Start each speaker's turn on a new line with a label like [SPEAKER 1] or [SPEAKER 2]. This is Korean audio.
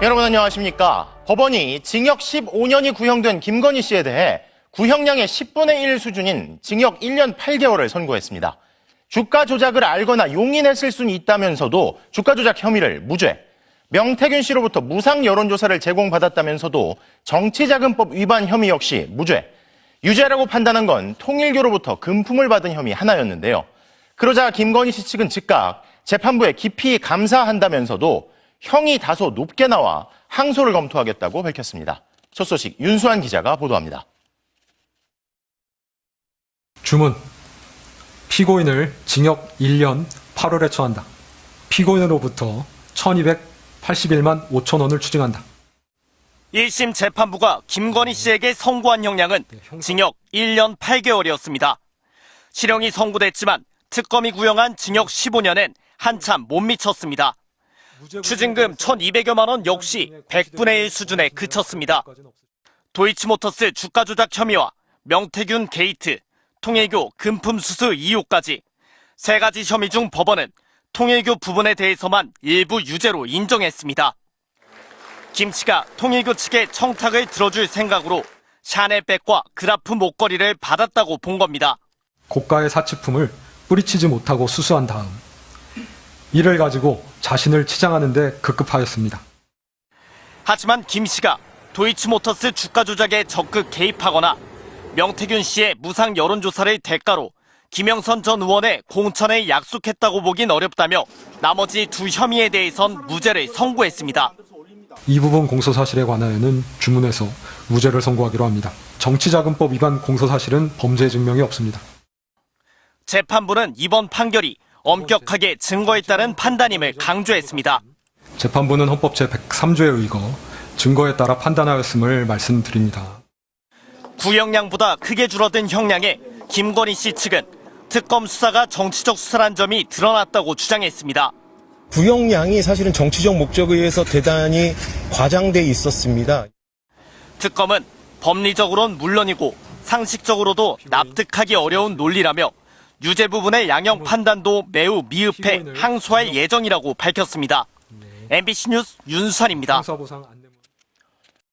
[SPEAKER 1] 여러분 안녕하십니까. 법원이 징역 15년이 구형된 김건희 씨에 대해 구형량의 10분의 1 수준인 징역 1년 8개월을 선고했습니다. 주가 조작을 알거나 용인했을 수는 있다면서도 주가 조작 혐의를 무죄. 명태균 씨로부터 무상 여론조사를 제공받았다면서도 정치자금법 위반 혐의 역시 무죄. 유죄라고 판단한 건 통일교로부터 금품을 받은 혐의 하나였는데요. 그러자 김건희 씨 측은 즉각 재판부에 깊이 감사한다면서도 형이 다소 높게 나와 항소를 검토하겠다고 밝혔습니다. 첫 소식 윤수환 기자가 보도합니다.
[SPEAKER 2] 주문. 피고인을 징역 1년 8월에 처한다. 피고인으로부터 1281만 5천 원을 추징한다.
[SPEAKER 3] 1심 재판부가 김건희 씨에게 선고한 형량은 징역 1년 8개월이었습니다. 실형이 선고됐지만 특검이 구형한 징역 15년엔 한참 못 미쳤습니다. 추징금 1,200여만 원 역시 100분의 1 수준에 그쳤습니다. 도이치모터스 주가 조작 혐의와 명태균 게이트, 통일교 금품 수수 이유까지 세 가지 혐의 중 법원은 통일교 부분에 대해서만 일부 유죄로 인정했습니다. 김 씨가 통일교 측의 청탁을 들어줄 생각으로 샤넬백과 그라프 목걸이를 받았다고 본 겁니다.
[SPEAKER 2] 고가의 사치품을 뿌리치지 못하고 수수한 다음 이를 가지고 자신을 치장하는 데 급급하였습니다.
[SPEAKER 3] 하지만 김 씨가 도이치모터스 주가 조작에 적극 개입하거나 명태균 씨의 무상 여론조사를 대가로 김영선 전 의원의 공천에 약속했다고 보긴 어렵다며 나머지 두 혐의에 대해선 무죄를 선고했습니다.
[SPEAKER 2] 이 부분 공소 사실에 관하여는 주문에서 무죄를 선고하기로 합니다. 정치자금법 위반 공소 사실은 범죄 증명이 없습니다.
[SPEAKER 3] 재판부는 이번 판결이 엄격하게 증거에 따른 판단임을 강조했습니다.
[SPEAKER 2] 재판부는 헌법 제103조에 의거 증거에 따라 판단하였음을 말씀드립니다.
[SPEAKER 3] 구형량보다 크게 줄어든 형량에 김건희 씨 측은 특검 수사가 정치적 수사란 점이 드러났다고 주장했습니다.
[SPEAKER 4] 구형량이 사실은 정치적 목적에 의해서 대단히 과장돼 있었습니다.
[SPEAKER 3] 특검은 법리적으론 물론이고 상식적으로도 납득하기 어려운 논리라며 유죄 부분의 양형 판단도 매우 미흡해 항소할 예정이라고 밝혔습니다. MBC 뉴스 윤수환입니다.